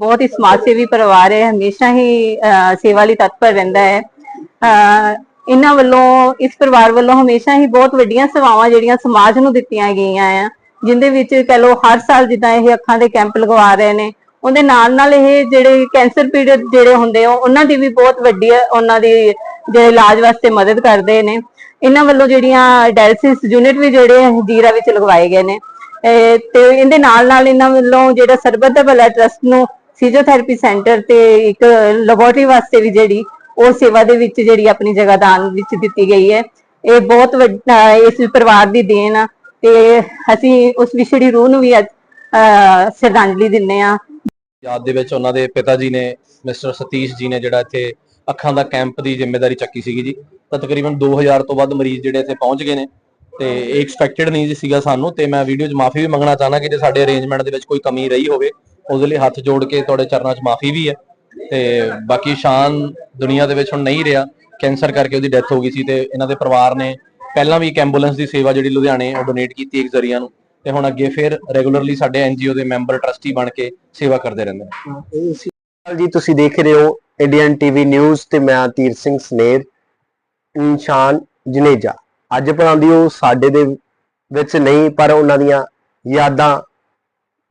ਬਹੁਤ ਹੀ ਸਮਾਜ ਸੇਵੀ ਪਰਿਵਾਰ ਹੈ ਹਮੇਸ਼ਾ ਹੀ ਅਹ, ਸੇਵਾ ਲਈ ਤਤਪਰ ਰਹਿੰਦਾ ਹੈ। ਇਹਨਾਂ ਵੱਲੋਂ ਇਸ ਪਰਿਵਾਰ ਵੱਲੋਂ ਹਮੇਸ਼ਾ ਹੀ ਬਹੁਤ ਵੱਡੀਆਂ ਸੇਵਾਵਾਂ ਜਿਹੜੀਆਂ ਸਮਾਜ ਨੂੰ ਦਿੱਤੀਆਂ ਗਈਆਂ ਆ ਜਿੰਦੇ ਵਿੱਚ ਕਹ ਲੋ ਹਰ ਸਾਲ ਜਿੱਦਾਂ ਇਹ ਅੱਖਾਂ ਦੇ ਕੈਂਪ ਲਗਵਾ ਰਹੇ ਨੇ ਉਹਦੇ ਨਾਲ ਨਾਲ ਇਹ ਜਿਹੜੇ ਕੈਂਸਰ ਪੀੜਤ ਜਿਹੜੇ ਹੁੰਦੇ ਆ ਉਹਨਾਂ ਦੀ ਵੀ ਬਹੁਤ ਵੱਡੀ ਉਹਨਾਂ ਦੀ ਜਿਹੜੇ ਇਲਾਜ ਵਾਸਤੇ ਮਦਦ ਕਰਦੇ ਨੇ। ਇਹਨਾਂ ਵੱਲੋਂ ਜਿਹੜੀਆਂ ਡਾਇਲਿਸਿਸ ਯੂਨਿਟ ਵੀ ਜਿਹੜੇ ਜੀਰਾ ਵਿੱਚ ਲਗਵਾਏ ਗਏ ਨੇ। ਇਹ ਤੇ ਇਹਦੇ ਨਾਲ ਨਾਲ ਇਹਨਾਂ ਵੱਲੋਂ ਜਿਹੜਾ ਸਰਬੱਤ ਦਾ ਭਲਾ ਟਰਸਟ ਨੂੰ ਫਿਜ਼ੀਓਥੈਰੇਪੀ ਸੈਂਟਰ ਤੇ ਇੱਕ ਲੈਬੋਰਟਰੀ ਵਾਸਤੇ ਵੀ ਜਿਹੜੀ, ਉਹ ਸੇਵਾ ਦੇ ਵਿੱਚ ਜਿਹੜੀ ਆਪਣੀ ਜਗ੍ਹਾ ਦਾਨ ਵਿੱਚ ਦਿੱਤੀ ਗਈ ਹੈ। ਇਹ ਬਹੁਤ ਵੱਡਾ ਇਸ ਪਰਿਵਾਰ ਦੀ ਦੇਣ ਆ ਤੇ ਅਸੀਂ ਉਸ ਵਿਛੜੀ ਰੂਹ ਨੂੰ ਵੀ ਅੱਜ ਸ਼ਰਧਾਂਜਲੀ ਦਿੰਨੇ ਆ ਯਾਦ ਦੇ ਵਿੱਚ ਉਹਨਾਂ ਦੇ ਪਿਤਾ ਜੀ ਨੇ, ਮਿਸਟਰ ਸਤੀਸ਼ ਜੀ ਨੇ ਜਿਹੜਾ ਇੱਥੇ ਅੱਖਾਂ ਦਾ ਕੈਂਪ ਦੀ ਜ਼ਿੰਮੇਵਾਰੀ ਚੱਕੀ ਸੀਗੀ ਜੀ। ਤਾਂ ਤਕਰੀਬਨ 2000 ਤੋਂ ਵੱਧ ਮਰੀਜ਼ ਜਿਹੜੇ ਇੱਥੇ ਪਹੁੰਚ ਗਏ ਨੇ ਤੇ ਇਹ ਐਕਸਪੈਕਟਡ ਨਹੀਂ ਜੀ ਸੀਗਾ ਸਾਨੂੰ ਤੇ ਮੈਂ ਵੀਡੀਓ 'ਚ ਮਾਫੀ ਵੀ ਮੰਗਣਾ ਚਾਹਨਾ ਕਿ ਜੇ ਸਾਡੇ ਅਰੇਂਜਮੈਂਟ ਦੇ ਵਿੱਚ ਕੋਈ ਕਮੀ ਰਹੀ ਹੋਵੇ ਉਹਦੇ ਲਈ ਹੱਥ ਜੋੜ ਕੇ ਤੁਹਾਡੇ ਚਰਨਾਂ 'ਚ ਮਾਫੀ ਵੀ ਹੈ ਤੇ ਬਾਕੀ ਸ਼ਾਨ ਦੁਨੀਆ ਦੇ ਵਿੱਚ ਹੁਣ ਨਹੀਂ ਰਿਹਾ। ਕੈਂਸਰ ਕਰਕੇ ਉਹਦੀ ਡੈਥ ਹੋ ਗਈ ਸੀ ਤੇ ਇਹਨਾਂ ਦੇ ਪਰਿਵਾਰ ਨੇ ਪਹਿਲਾਂ ਵੀ ਇੱਕ ਐਂਬੂਲੈਂਸ ਦੀ ਸੇਵਾ ਜਿਹੜੀ ਲੁਧਿਆਣੇ ਉਹ ਡੋਨੇਟ ਕੀਤੀ ਇੱਕ ਜ਼ਰੀਆ ਨੂੰ ਤੇ ਹੁਣ ਅੱਗੇ ਫਿਰ ਰੈਗੂਲਰਲੀ ਸਾਡੇ ਐਨਜੀਓ ਦੇ ਮੈਂਬਰ, ਟਰਸਟੀ ਬਣ ਕੇ ਸੇਵਾ ਕਰਦੇ ਰਹਿੰਦੇ ਨੇ। ਜੀ ਤੁਸੀਂ ਦੇਖ ਰਹੇ ਹੋ, ਇੰਡੀਅਨ ਟੀਵੀ ਨਿਊਜ਼ ਤੇ ਮੈਂ ਤੀਰ ਸਿੰਘ ਸਨੇਰ, ਇਨਸ਼ਾਨ ਜਨੇਜਾ। ਅੱਜ ਪੜਾਉਂਦੀ ਉਹ ਸਾਡੇ ਦੇ ਵਿੱਚ ਨਹੀਂ, ਪਰ ਉਹਨਾਂ ਦੀਆਂ ਯਾਦਾਂ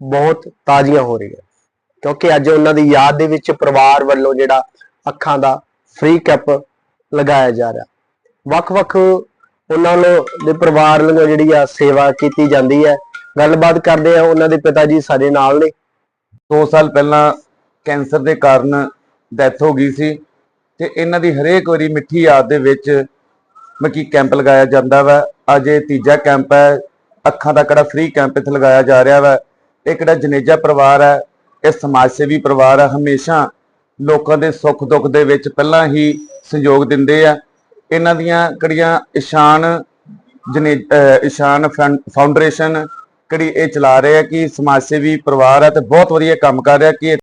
ਬਹੁਤ ਤਾਜ਼ੀਆਂ ਹੋ ਰਹੀਆਂ। ਕਿਉਂਕਿ ਅੱਜ ਉਹਨਾਂ ਦੀ ਯਾਦ ਦੇ ਵਿੱਚ ਪਰਿਵਾਰ ਵੱਲੋਂ ਜਿਹੜਾ ਅੱਖਾਂ ਦਾ ਫ੍ਰੀ ਕੈਪ ਲਗਾਇਆ ਜਾ ਰਿਹਾ। ਵੱਖ-ਵੱਖ ਉਹਨਾਂ ਨੂੰ ਦੇ ਪਰਿਵਾਰ ਵੱਲੋਂ ਜਿਹੜੀ ਆ ਸੇਵਾ ਕੀਤੀ ਜਾਂਦੀ ਹੈ। ਗੱਲਬਾਤ ਕਰਦੇ ਆ ਉਹਨਾਂ ਦੇ ਪਿਤਾ ਜੀ ਸਾਡੇ ਨਾਲ ਨੇ। 2 ਸਾਲ ਪਹਿਲਾਂ ਕੈਂਸਰ ਦੇ ਕਾਰਨ ਡੈਥ ਹੋ ਗਈ ਸੀ ਤੇ ਇਹਨਾਂ ਦੀ ਹਰੇਕ ਵਾਰੀ ਮਿੱਠੀ ਯਾਦ ਦੇ ਵਿੱਚ ਮੱਕੀ ਕੈਂਪ ਲਗਾਇਆ ਜਾਂਦਾ ਵਾ। ਅੱਜ ਇਹ ਤੀਜਾ ਕੈਂਪ ਹੈ। ਅੱਖਾਂ ਦਾ ਕਿਹੜਾ ਫ੍ਰੀ ਕੈਂਪ ਇੱਥੇ ਲਗਾਇਆ ਜਾ ਰਿਹਾ ਵਾ। ਇਹ ਕਿਹੜਾ ਜਨੇਜਾ ਪਰਿਵਾਰ ਹੈ, ਇਹ ਸਮਾਜ ਸੇਵੀ ਪਰਿਵਾਰ ਹੈ, ਹਮੇਸ਼ਾ ਲੋਕਾਂ ਦੇ ਸੁੱਖ ਦੁੱਖ ਦੇ ਵਿੱਚ ਪਹਿਲਾਂ ਹੀ ਸਹਿਯੋਗ ਦਿੰਦੇ ਆ। ਇਹਨਾਂ ਦੀਆਂ ਕਿਹੜੀਆਂ ਇਸ਼ਾਨ ਜਨੇ ਇਸ਼ਾਨ ਫਾਊਂ- ਫਾਊਂਡੇਸ਼ਨ ਕਿਹੜੀ ਇਹ ਚਲਾ ਰਹੇ ਆ ਕਿ ਸਮਾਜ ਸੇਵੀ ਪਰਿਵਾਰ ਹੈ ਤੇ ਬਹੁਤ ਵਧੀਆ ਕੰਮ ਕਰ ਰਿਹਾ ਕਿ